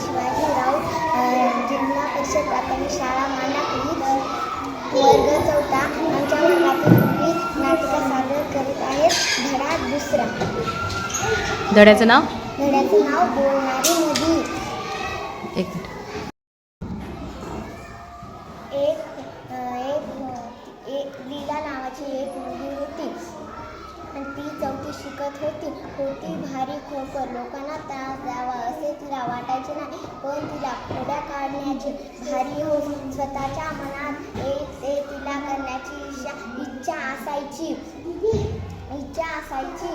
शिवाजीराव जिल्हा परिषद प्राथमिक शाळा मांडापुरी वर्ग चौथा आमच्या वर्गातील मुली नाटिका सादर करीत आहेत धडा दुसरा धड्याचं नाव? धड्याचं नाव बोलणारी नदी. एक मिनिट. ती शिकत होती. होती भारी खोकर लोकांना त्रास द्यावा असे तिला वाटायचे नाही. पण तिला खोड्या काढण्याची भारी हो स्वतःच्या मनात एक ते तिला करण्याची इच्छा इच्छा असायची. इच्छा असायची.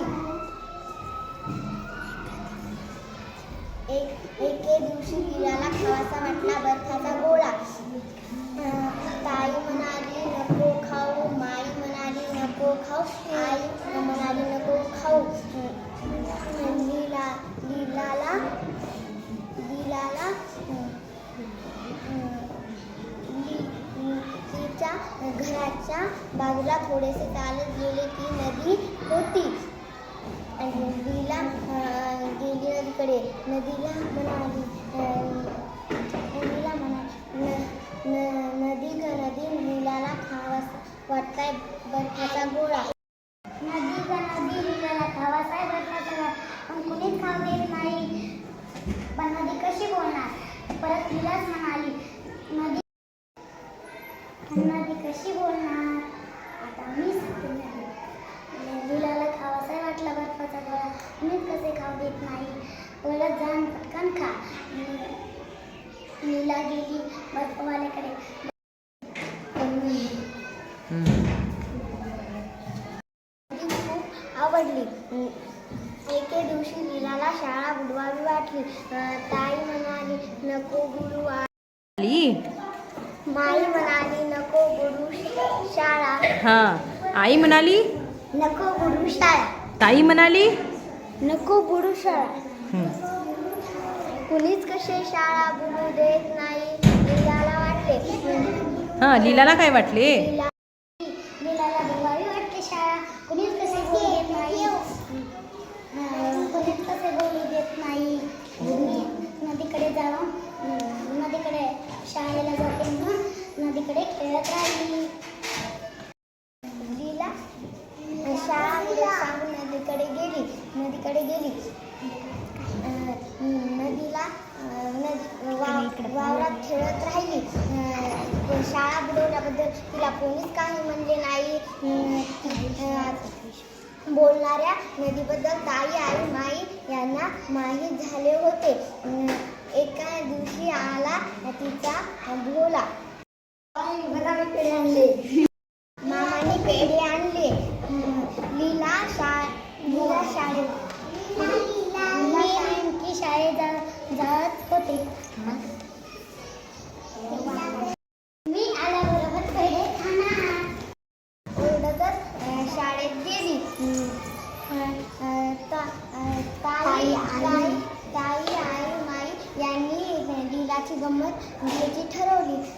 एक एके दिवशी तिला बाजूला थोडेसे चालत गेले की नदी होती. नदीला गेली नदीकडे. नदीला म्हणाली नदीला म्हणा न- नदी नदी मुलाला खावासा वाटताय बर्फाचा गोळा. नदी नदी मुलाला खावासाय बर्फाचा गोळा. पण कुणीच खाऊ देत नाही. पण नदी कशी बोलणार? परत तिलाच म्हणाली नदी नदी कशी बोलणार? मी सांगते नदी लीलाला खावासा वाटला बर्फाचा गोळा. मीच कसे खाऊ देत नाही. परत जाऊन पटकन खा. लीला गेली बर्फवाल्याकडे. आवडली. एके दिवशी लीलाला शाळा बुडवावी वाटली. ताई म्हणाली नको गुरु आ-" आली? माई म्हणाली नको हां. आई म्हणाली? नको गुरु शाळा. ताई म्हणाली? नको गुरु शाळा. कुणीच कसे शाळा बुडू देत नाही लीलाला वाटले. हां लीलाला काय वाटले? लीला लीलाला बुडवावी वाटते शाळा. कुणीच कसे बोलू देत नाही. कुणीच कसे बोलू देत नाही. मी नदीकडे जाऊन अं, नदीकडे शाळेला जाते म्हणून खेळत राहिली. लीला अं, शाळा सांगून नदीकडे गेली नदीकडे गेली. नदीला नदी वावरात खेळत राहिली. शाळा बुडवल्याबद्दल तिला कोणीच काही म्हणले नाही. बोलणाऱ्या नदीबद्दल ताई आई माई यांना माहीत झाले होते. एका दिवशी आला तिचा भोला पेढे आणले. मामाने पेढे आणले. लीला शाळेत लीला शाळेत जात होते. मी आल्याबरोबर पेढे खाणार ओरडतच अं, शाळेत गेली. ताई ताई ताई आई माई यांनी लीलाची गंमत घ्यायची ठरवली.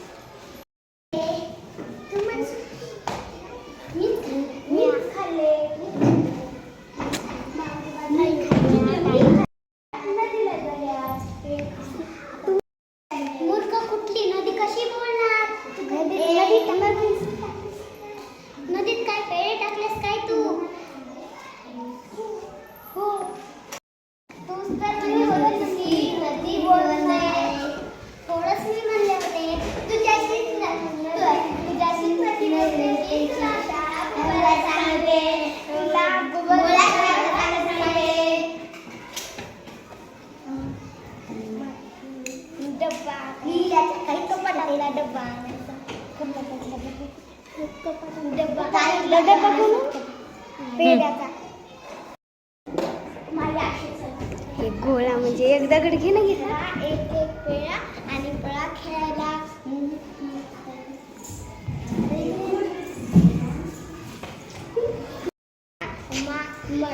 एक गोळा म्हणजे एक दगड घे ना घेतला हा एक एक पेढा आणि पळा खेळायला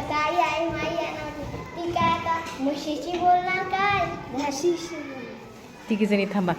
ताई आई माई येणार होती. ती काय? आता म्हशीची बोलणार. काय म्हशी तिघी जणी थांबा.